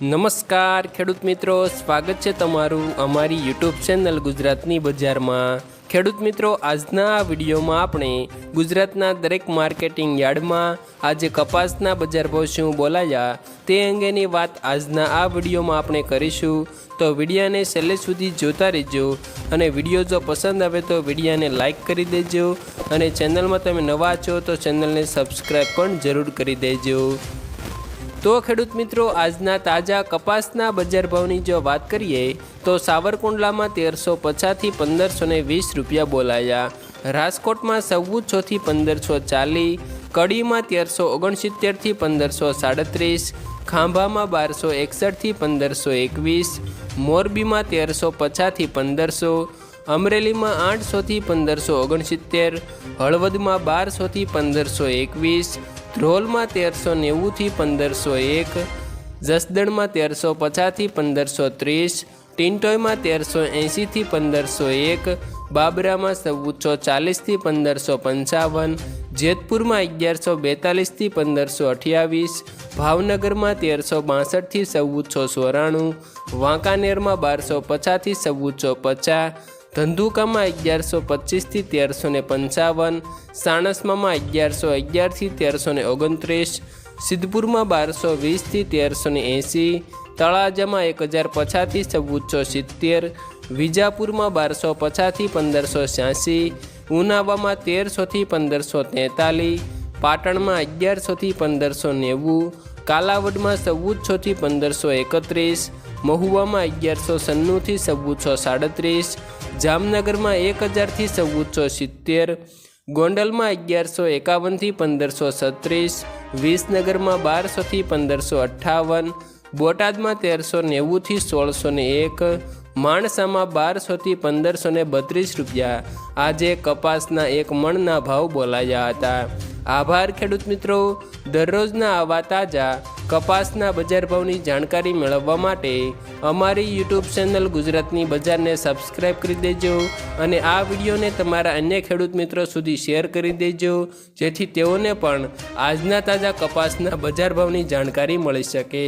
નમસ્કાર, ખેડૂત મિત્રો. સ્વાગત છે તમારું અમારી યુટ્યુબ ચેનલ ગુજરાતની બજારમાં. ખેડૂત મિત્રો, આજના આ વિડીયોમાં આપણે ગુજરાતના દરેક માર્કેટિંગ યાર્ડમાં આજે કપાસના બજાર ભાવ શું બોલાયા તે અંગેની વાત આજના આ વિડીયોમાં આપણે કરીશું. તો વિડીયાને છેલ્લે સુધી જોતા રહેજો અને વીડિયો જો પસંદ આવે તો વિડીયાને લાઇક કરી દેજો અને ચેનલમાં તમે નવા છો તો ચેનલને સબસ્ક્રાઈબ પણ જરૂર કરી દેજો. તો ખેડૂત મિત્રો, આજના તાજા કપાસના બજાર ભાવની જો વાત કરીએ, તો સાવરકુંડલામાં તેરસો પચાસથી પંદરસો વીસ રૂપિયા બોલાયા. રાજકોટમાં ચૌદ છથી પંદરસો ચાલીસ, કડીમાં તેરસો ઓગણસિત્તેરથી પંદરસો સાડત્રીસ, ખાંભામાં બારસો એકસઠથી પંદરસો એકવીસ, મોરબીમાં તેરસો પચાસથી પંદરસો, અમરેલીમાં આઠસોથી પંદરસો ઓગણસિત્તેર, હળવદમાં બારસોથી પંદરસો એકવીસ ધ્રોલમાં તેરસો નેવુંથી પંદરસો એક, જસદણમાં તેરસો પચાસથી પંદરસો ત્રીસ, ટિન્ટોયમાં તેરસો એંશીથી પંદરસો એક, બાબરામાં ચૌદસો ચાલીસથી પંદરસો પંચાવન, જેતપુરમાં અગિયારસો બેતાલીસથી પંદરસો અઠ્યાવીસ, ભાવનગરમાં તેરસો બાસઠથી ચૌદસો ચોરાણું, વાંકાનેરમાં બારસો પચાસથી ચૌદસો પચાસ ધંધુકામાં અગિયારસો પચીસથી તેરસો ને પંચાવન સાણસમામાં અગિયારસો અગિયારથી તેરસો ને ઓગણત્રીસ, સિદ્ધપુરમાં બારસો વીસથી તેરસો ને એંસી, તળાજામાં એક હજાર પચાસથી ચૌદસો સિત્તેર, વિજાપુરમાં બારસો પચાસથી પંદરસો છ્યાસી, ઉનાવામાં તેરસોથી પંદરસો તેતાલીસ, પાટણમાં અગિયારસોથી પંદરસો નેવું, કાલાવડમાં ચૌદસોથી પંદરસો એકત્રીસ, મહુવામાં અગિયારસો સન્નુંથી ચૌદસો સાડત્રીસ જામનગરમાં એક હજારથી ચૌદસો સિત્તેર, ગોંડલમાં અગિયારસો એકાવનથી પંદરસો છત્રીસ, વિસનગરમાં બારસોથી પંદરસો અઠ્ઠાવન, બોટાદમાં તેરસો નેવુંથી સોળસો ને એક, માણસામાં બારસોથી પંદરસો ને બત્રીસ રૂપિયા. આજે કપાસના એક મણના ભાવ બોલાયા હતા. આભાર ખેડૂત મિત્રો. દરરોજના આવા તાજા કપાસના બજાર ભાવની જાણકારી મેળવવા માટે અમારી યુટ્યુબ ચેનલ ગુજરાતની બજારને સબસ્ક્રાઈબ કરી દેજો અને આ વિડીયોને તમારા અન્ય ખેડૂત મિત્રો સુધી શેર કરી દેજો, જેથી તેઓને પણ આજના તાજા કપાસના બજાર ભાવની જાણકારી મળી શકે.